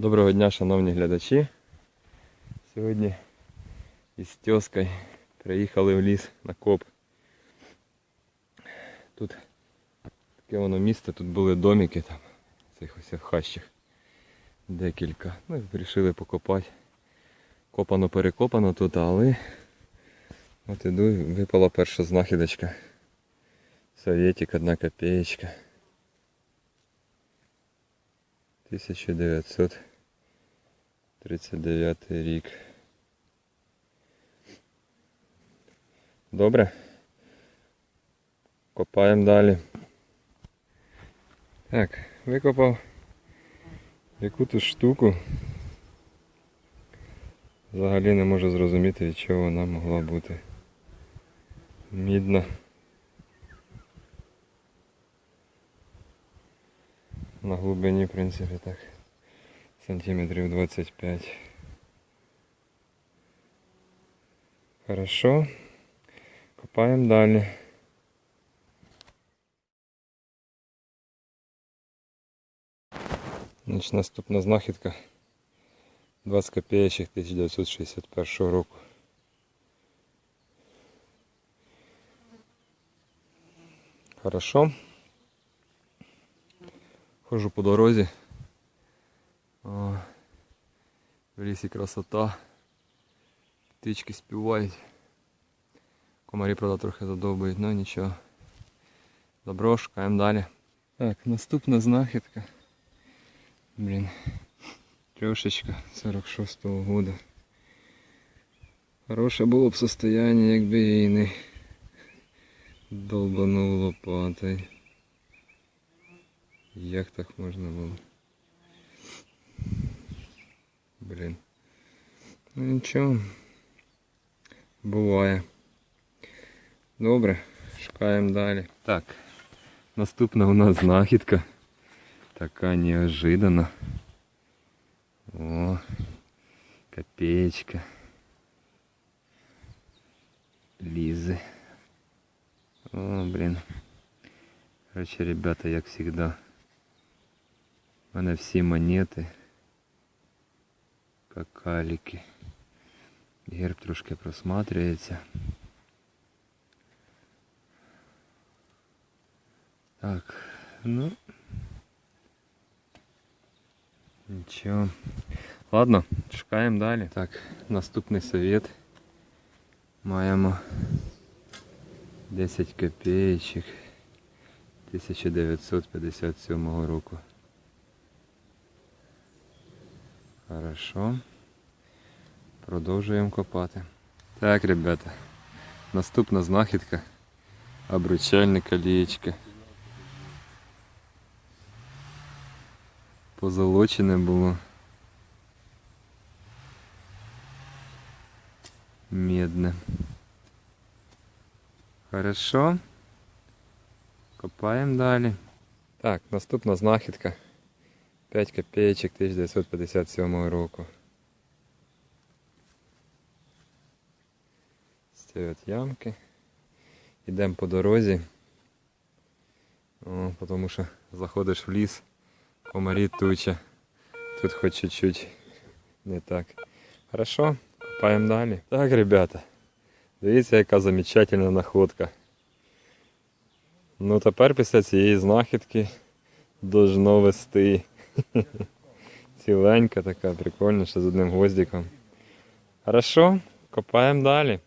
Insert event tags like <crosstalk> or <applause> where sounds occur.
Доброго дня, шановні глядачі. Сьогодні із тьоскою приїхали в ліс на коп. Тут таке воно місце, тут були домики там, цих ось хащах. Декілька. Ну і вирішили покопати. Копано перекопано тут, але от іду і випала перша знахідочка. Советик, одна копеечка. 1939 рік. Добре. Копаємо далі. Так, викопав яку тут штуку. Взагалі не можу зрозуміти, від чого вона могла бути. Мідна. На глибині, в принципі, так. Сантиметрів 25. Хорошо. Копаємо далі. Значить, наступна знахідка 20 копеечок 1961 року. Хорошо. Хожу по дорозі. в лісі красота. Птички співають. Комарі, правда, трохи задовбують, але нічого. Добро, шукаємо далі. Так, наступна знахідка. Блін. Трьошечка 46-го года. Хороше було б состояние, якби її не долбанув лопатою. Як так можна було? Блін. Ну нічого. Буває. Добре, шукаємо далі. Так. Наступна у нас знахідка. Така неожиданна. О, копеечка. Лизы. О, блин. Короче, ребята, як всегда. У мене всі монети. Какалики. Герб трошки просматривається. Так, ну. Нічого. Ладно, шукаємо далі. Так, наступний совет. Маємо 10 копеечок 1957 року. Хорошо. Продовжуємо копати. Так, ребята. Наступна знахідка. Обручальне колечко. Позолочене було. Медне. Хорошо. Копаємо далі. Так, наступна знахідка. 5 копеечок 1957 року. Ці от ямки. Йдемо по дорозі. О, тому що заходиш в ліс, комарі туча. Тут хоч чуть-чуть не так. Хорошо, копаємо далі. Так, ребята. Дивіться, яка замечательна находка. Ну тепер після цієї знахідки должно вести. <laughs> Ціленька така, прикольна, ще з одним гвоздиком. Хорошо, копаємо далі.